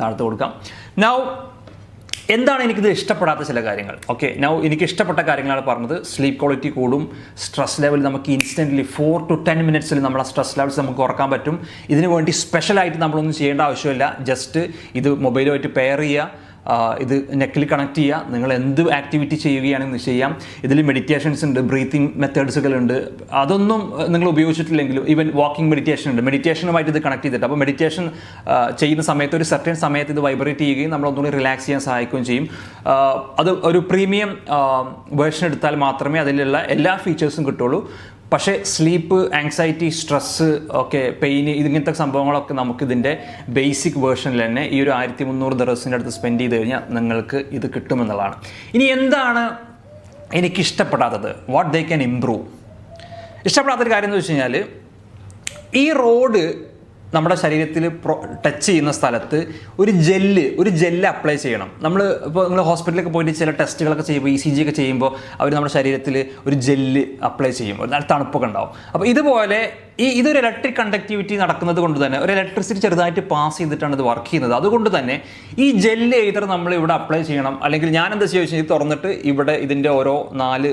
Just കൊടുക്കാം. Now എന്താണ് എനിക്കിത് ഇഷ്ടപ്പെടാത്ത ചില കാര്യങ്ങൾ? ഓക്കെ നൗ എനിക്ക് ഇഷ്ടപ്പെട്ട കാര്യങ്ങളാണ് പറഞ്ഞത്. സ്ലീപ്പ് ക്വാളിറ്റി കൂടും. സ്ട്രെസ് ലെവൽ നമുക്ക് ഇൻസ്റ്റന്റ്ലി ഫോർ ടു ടെൻ മിനിറ്റ്സിൽ നമ്മളെ സ്ട്രെസ് ലെവൽസ് നമുക്ക് കുറയ്ക്കാൻ പറ്റും. ഇതിനു വേണ്ടി സ്പെഷ്യലായിട്ട് നമ്മളൊന്നും ചെയ്യേണ്ട ആവശ്യമില്ല. ജസ്റ്റ് ഇത് മൊബൈലുമായിട്ട് പെയർ ചെയ്യുക. ആ, ഇത് നെക്കിൽ കണക്ട് ചെയ്യുക നിങ്ങൾ എന്ത് ആക്ടിവിറ്റി ചെയ്യുകയാണെന്ന് ചെയ്യാം. ഇതിൽ മെഡിറ്റേഷൻസ് ഉണ്ട് ബ്രീത്തിങ് മെത്തേഡ്സുകളുണ്ട് അതൊന്നും നിങ്ങൾ ഉപയോഗിച്ചിട്ടില്ലെങ്കിലും ഈവൻ വാക്കിംഗ് മെഡിറ്റേഷൻ ഉണ്ട്. മെഡിറ്റേഷനുമായിട്ട് ഇത് കണക്ട് ചെയ്തിട്ട്. അപ്പോൾ മെഡിറ്റേഷൻ ചെയ്യുന്ന സമയത്ത് ഒരു സർട്ടൻ സമയത്ത് ഇത് വൈബ്രേറ്റ് ചെയ്യുകയും നമ്മൾ ഒന്നുകൂടി റിലാക്സ് ചെയ്യാൻ സഹായിക്കുകയും ചെയ്യും. അത് ഒരു പ്രീമിയം വേർഷൻ എടുത്താൽ മാത്രമേ അതിലുള്ള എല്ലാ ഫീച്ചേഴ്സും കിട്ടുള്ളൂ പക്ഷേ സ്ലീപ്പ് ആങ്സൈറ്റി സ്ട്രെസ്സ് ഒക്കെ പെയിൻ ഇങ്ങനത്തെ സംഭവങ്ങളൊക്കെ നമുക്ക് ഇതിന്റെ ബേസിക് വേർഷനിൽ തന്നെ ഈ ഒരു ആയിരത്തി മുന്നൂറ് ദിവസത്തിന്റെ അടുത്ത് സ്പെൻഡ് ചെയ്ത് കഴിഞ്ഞാൽ നിങ്ങൾക്ക് ഇത് കിട്ടുമെന്നുള്ളതാണ്. ഇനി എന്താണ് എനിക്കിഷ്ടപ്പെടാത്തത്? വാട്ട് ദേ ക്യാൻ ഇമ്പ്രൂവ് ഇഷ്ടപ്പെടാത്തൊരു കാര്യം എന്ന് വെച്ച് കഴിഞ്ഞാൽ ഈ റോഡ് നമ്മുടെ ശരീരത്തിൽ ടച്ച് ചെയ്യുന്ന സ്ഥലത്ത് ഒരു ജെല്ല് ഒരു ജെല്ല് അപ്ലൈ ചെയ്യണം. നമ്മൾ ഇപ്പോൾ നിങ്ങൾ ഹോസ്പിറ്റലിലൊക്കെ പോയിട്ട് ചില ടെസ്റ്റുകളൊക്കെ ചെയ്യുമ്പോൾ ഇ സി ജി ഒക്കെ ചെയ്യുമ്പോൾ അവർ നമ്മുടെ ശരീരത്തിൽ ഒരു ജെല്ല് അപ്ലൈ ചെയ്യും. നല്ല തണുപ്പൊക്കെ ഉണ്ടാവും. അപ്പോൾ ഇതുപോലെ ഈ ഇതൊരു ഇലക്ട്രിക് കണ്ടക്ടിവിറ്റി നടക്കുന്നത് കൊണ്ട് തന്നെ ഒരു ഇലക്ട്രിസിറ്റി ചെറുതായിട്ട് പാസ് ചെയ്തിട്ടാണ് ഇത് വർക്ക് ചെയ്യുന്നത്. അതുകൊണ്ട് തന്നെ ഈ ജെല്ല് എയ്തർ നമ്മൾ ഇവിടെ അപ്ലൈ ചെയ്യണം അല്ലെങ്കിൽ ഞാൻ എന്താ ചെയ്യുക വെച്ചാൽ ഇത് തുറന്നിട്ട് ഇവിടെ ഇതിന്റെ ഓരോ നാല്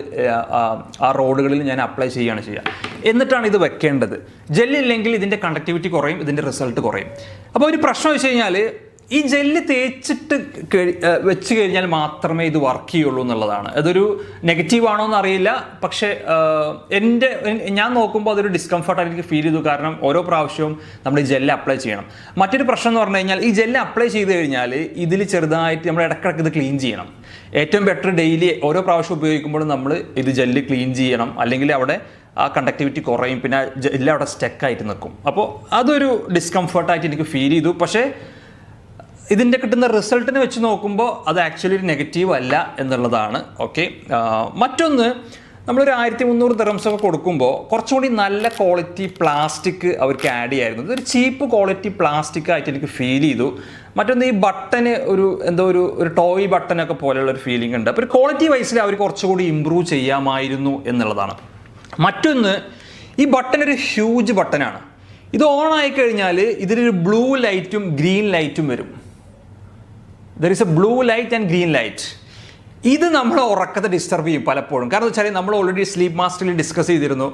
ആ റോഡുകളിൽ ഞാൻ അപ്ലൈ ചെയ്യുകയാണ് ചെയ്യുക. എന്നിട്ടാണ് ഇത് വെക്കേണ്ടത്. ജെല്ലില്ലെങ്കിൽ ഇതിന്റെ കണ്ടക്ടിവിറ്റി കുറയും ഇതിന്റെ റിസൾട്ട് കുറയും. അപ്പോൾ ഒരു പ്രശ്നം വെച്ച് കഴിഞ്ഞാൽ ഈ ജെല്ല് തേച്ചിട്ട് വെച്ച് കഴിഞ്ഞാൽ മാത്രമേ ഇത് വർക്ക് ചെയ്യുള്ളൂ എന്നുള്ളതാണ്. അതൊരു നെഗറ്റീവ് ആണോ എന്ന് അറിയില്ല പക്ഷേ എന്റെ ഞാൻ നോക്കുമ്പോൾ അതൊരു ഡിസ്കംഫർട്ട് എനിക്ക് ഫീൽ ചെയ്തു. കാരണം ഓരോ പ്രാവശ്യവും നമ്മൾ ഈ ജെല്ല് അപ്ലൈ ചെയ്യണം. മറ്റൊരു പ്രശ്നം എന്ന് പറഞ്ഞു കഴിഞ്ഞാൽ ഈ ജെല്ല് അപ്ലൈ ചെയ്ത് കഴിഞ്ഞാൽ ഇതിൽ ചെറുതായിട്ട് നമ്മൾ ഇടക്കിടക്ക് ഇത് ക്ലീൻ ചെയ്യണം. ഏറ്റവും ബെറ്റർ ഡെയിലി ഓരോ പ്രാവശ്യം ഉപയോഗിക്കുമ്പോഴും നമ്മൾ ഇത് ജെല്ല് ക്ലീൻ ചെയ്യണം. അല്ലെങ്കിൽ അവിടെ ആ കണ്ടക്ടിവിറ്റി കുറയും. പിന്നെ ജെല്ല് അവിടെ സ്റ്റക്കായിട്ട് നിൽക്കും. അപ്പോൾ അതൊരു ഡിസ്കംഫർട്ടായിട്ട് എനിക്ക് ഫീൽ ചെയ്തു. പക്ഷേ ഇതിന്റെ കിട്ടുന്ന റിസൾട്ടിനെ വെച്ച് നോക്കുമ്പോൾ അത് ആക്ച്വലി ഒരു നെഗറ്റീവ് അല്ല എന്നുള്ളതാണ് ഓക്കെ? മറ്റൊന്ന് നമ്മളൊരു ആയിരത്തി മുന്നൂറ് ദിറംസ് ഒക്കെ കൊടുക്കുമ്പോൾ കുറച്ചുകൂടി നല്ല ക്വാളിറ്റി പ്ലാസ്റ്റിക് അവർക്ക് ആഡ് ചെയ്യായിരുന്നു. ഇതൊരു ചീപ്പ് ക്വാളിറ്റി പ്ലാസ്റ്റിക് ആയിട്ട് എനിക്ക് ഫീൽ ചെയ്തു. മറ്റൊന്ന് ഈ ബട്ടന് ഒരു എന്തോ ഒരു ഒരു ടോയ് ബട്ടനൊക്കെ പോലെയുള്ള ഒരു ഫീലിംഗ് ഉണ്ട്. അപ്പോൾ ഒരു ക്വാളിറ്റി വൈസിൽ അവർ കുറച്ചുകൂടി ഇമ്പ്രൂവ് ചെയ്യാമായിരുന്നു എന്നുള്ളതാണ്. മറ്റൊന്ന് ഈ ബട്ടൺ ഒരു ഹ്യൂജ് ബട്ടനാണ് ഇത് ഓൺ ആയി കഴിഞ്ഞാൽ ഇതിലൊരു ബ്ലൂ ലൈറ്റും ഗ്രീൻ ലൈറ്റും വരും. There is a blue light and green light ഇത് നമ്മളെ ഉറക്കത്തെ ഡിസ്റ്റർബ് ചെയ്യും പലപ്പോഴും. കാരണം വെച്ചാൽ നമ്മൾ ഓൾറെഡി സ്ലീപ്പ് മാസ്റ്ററിൽ ഡിസ്കസ് ചെയ്തിരുന്നു.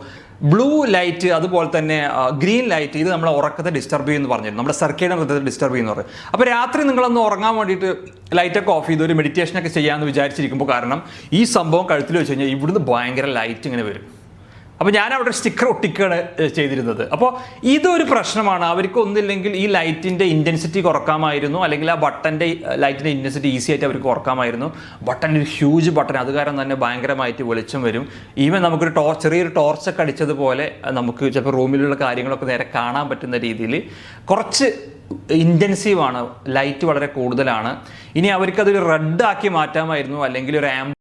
ബ്ലൂ ലൈറ്റ് അതുപോലെ തന്നെ ഗ്രീൻ ലൈറ്റ് ഇത് നമ്മളെ ഉറക്കത്തെ ഡിസ്റ്റർബ് ചെയ്യുമെന്ന് പറഞ്ഞിരുന്നു. നമ്മുടെ സർക്കേഡിനെ മൃതത്തെ ഡിസ്റ്റർബ് ചെയ്യുന്നു പറയും. അപ്പോൾ രാത്രി നിങ്ങളൊന്ന് ഉറങ്ങാൻ വേണ്ടിയിട്ട് ലൈറ്റൊക്കെ ഓഫ് ചെയ്ത് ഒരു മെഡിറ്റേഷനൊക്കെ ചെയ്യാമെന്ന് വിചാരിച്ചിരിക്കുമ്പോൾ കാരണം ഈ സംഭവം കഴുത്തിൽ വെച്ച് കഴിഞ്ഞാൽ ഇവിടുന്ന് ഭയങ്കര ലൈറ്റ് ഇങ്ങനെ വരും. അപ്പോൾ ഞാൻ അവിടെ സ്റ്റിക്കർ ഒട്ടിക്കുകയാണ് ചെയ്തിരുന്നത്. അപ്പോൾ ഇതൊരു പ്രശ്നമാണ്. അവർക്ക് ഒന്നില്ലെങ്കിൽ ഈ ലൈറ്റിന്റെ ഇന്റൻസിറ്റി കുറക്കാമായിരുന്നു. അല്ലെങ്കിൽ ആ ബട്ടന്റെ ലൈറ്റിന്റെ ഇന്റൻസിറ്റി ഈസി ആയിട്ട് അവർക്ക് കുറക്കാമായിരുന്നു. ബട്ടൺ ഒരു ഹ്യൂജ് ബട്ടൺ അത് കാരണം തന്നെ ഭയങ്കരമായിട്ട് വെളിച്ചം വരും. ഈവൻ നമുക്കൊരു ടോർച്ച് ചെറിയൊരു ടോർച്ചൊക്കെ അടിച്ചതുപോലെ നമുക്ക് ചിലപ്പോൾ റൂമിലുള്ള കാര്യങ്ങളൊക്കെ നേരെ കാണാൻ പറ്റുന്ന രീതിയിൽ കുറച്ച് ഇന്റൻസീവാണ് ലൈറ്റ് വളരെ കൂടുതലാണ്. ഇനി അവർക്കതൊരു റെഡ് ആക്കി മാറ്റാമായിരുന്നു. അല്ലെങ്കിൽ ഒരു ആം